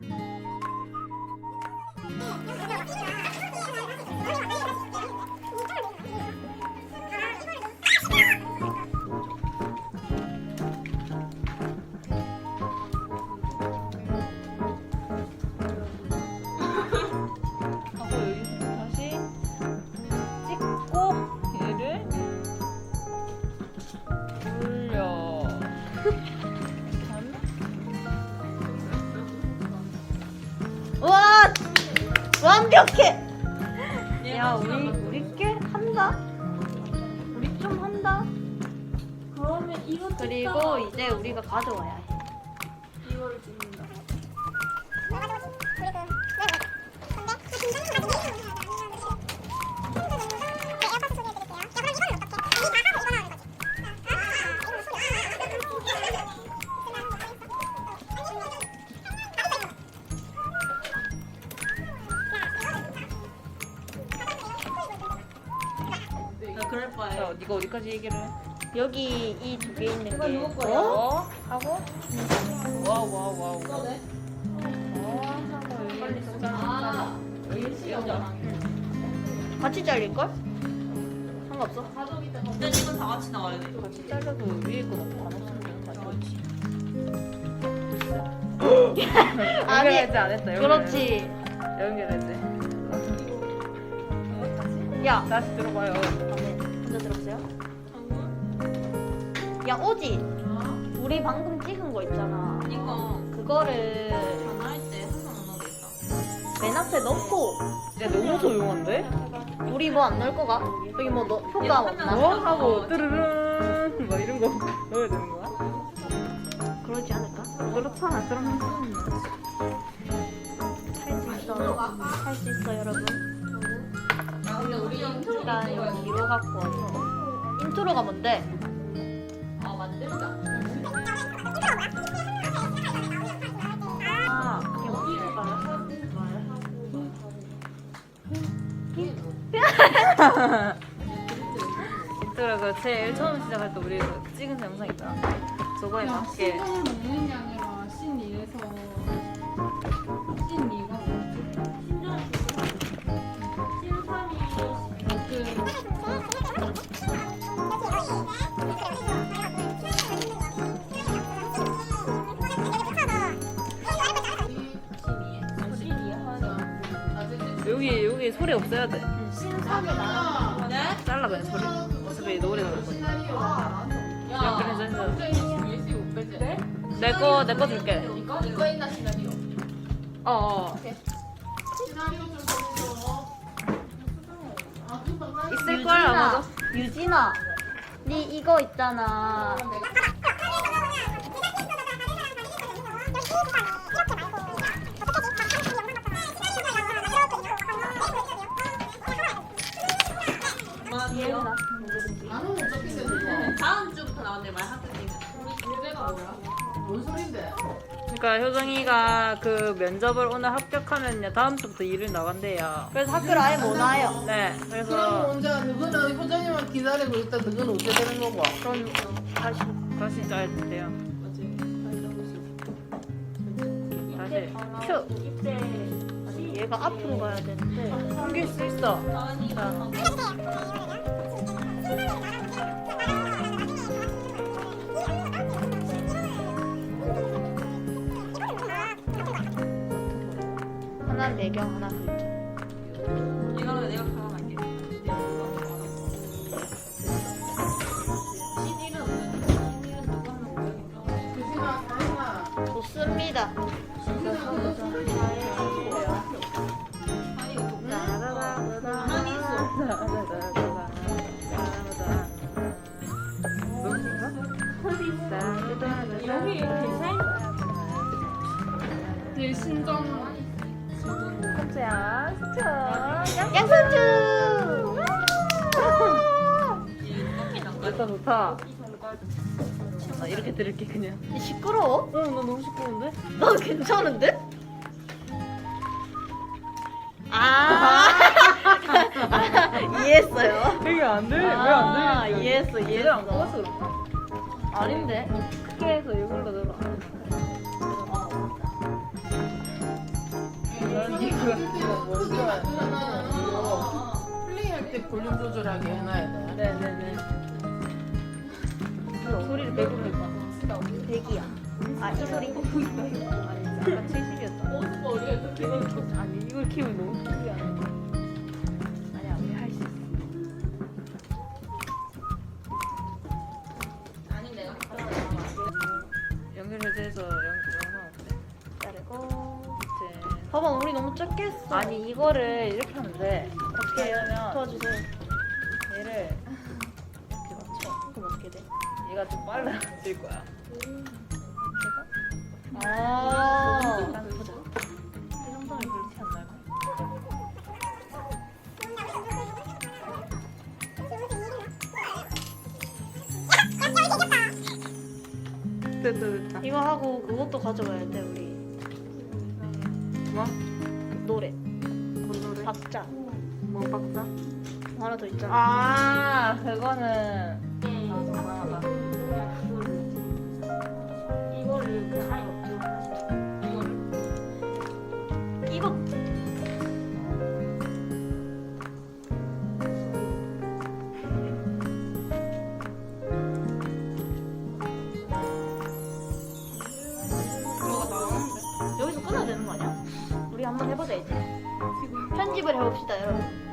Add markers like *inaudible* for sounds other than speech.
와 완벽해. 야 우리 우리 꽤 한다. 우리 좀 한다. 그러면 이거 그리고 이제 우리가 가져와야 해. 이거를 찍는다. 나그 럴 자, 바에 네가 어디까지 얘기를 해? 여기 이 두 개 있는 이거 게. 누구 거야? 어? 하고 와우 와우 와우. 이거네. 어, 하고 여기 빨리 또 써. 아, 여기 시간이야. 같이 잘릴 걸? 상관없어. 가족이 때 근데 이건 다 같이 나와야 돼. 같이 잘라도 위에 거 넣고 안 없으면 되는 거 아니야? 안 했다. *laughs* 연결. 그렇지. 연결했지. 야 다시 들어봐요. 먼저 들었어요? 야 오지. 우리 방금 찍은 거 있잖아. 이거 그거를 전화할 때 항상 넣어야 겠다 맨 앞에 넣고 야 너무 조용한데? 우리 뭐 안 넣을 거가? 여기 뭐 넣, 효과 없나? 뭐 하고 뜨르릉 막 이런 거 *laughs* 넣어야 되는 거야? 그러지 않을까? 그렇잖아. 그러면 할수 있어. 할수 있어 여러분. 근데 우리 인트로 일단 뒤로 갖고 와서 인트로가 뭔데? 아 만들자. 아 그게 뭔지 그래 그 제일 처음 시작할 때 우리 그 찍은 영상 있잖아. 저거에 맞게 먹는 아 여기 여기 소리 없애야 돼. 신삼이 나. 네? 잘라 그냥 소리. 어차피 노래 나올 거니까. 야 그래서 해서? 네? 내거 내 거 줄게. 이거? 이거 있나 시나리오? 어. 어. 있을 걸 아마도. 유진아, 네 이거 있잖아. 뭔 소린데? 그러니까 효정이가 그 면접을 오늘 합격하면요 다음 주부터 일을 나간대요. 그래서 학교를 아예 못 와요. 네. 그럼 그래서 언제 너는 효정이만 기다리고 있다 너는 어떻게 되는 거고? 그럼 다시 다시 짜야 된대요. 다시 큐. 이때 아니 얘가 앞으로 가야 되는데. 숨길 수 있어. 하나 배경 하나 글자. 이거는 내가 가만할게. 좋습니다. 여기 디자인 내 신정 자, 양손주. 좋다 좋다. 나 이렇게 들을게 그냥. 시끄러워? 어, 나 너무 시끄러운데? 나 괜찮은데? 아, *laughs* 이해했어요. 이게 안 들려? 아, 왜안 들려? 이해했어, 이해했어. 안 그런가? 아닌데? 크게 해서 이걸로 들어. 그런지 그거. 뭔가 플레이할 때 볼륨 조절하게 해놔야 돼. 네네네. 소리를 배부르니까. 대기야. 아, 이 소리. 아니 아까 70이었다. 머리가 또 기분 아니 이걸 키우면 너무 소리 안 나. 아니야 우리 할 수 있어. 아니 내가 연결해서 영 영상 봐봐, 우리 너무 작게 했어. 아니 이거를 이렇게 하면 돼. 어떻게 하면 도와주세요. 얘를 이렇게 맞춰. 그럼 어떻게 돼? 얘가 좀 빨라질 거야. 아. 일단 보자. 이 정도면 별로 티안 나고. 됐다 됐다. 이거 하고 그것도 가져가야 돼, 우리. 뭐? 노래. 뭔 노래? 박자. 뭐 박사? 하나 더 있잖아. 아 그거는. 이거를. 이거를 이거. 편집을 해봅시다, 여러분.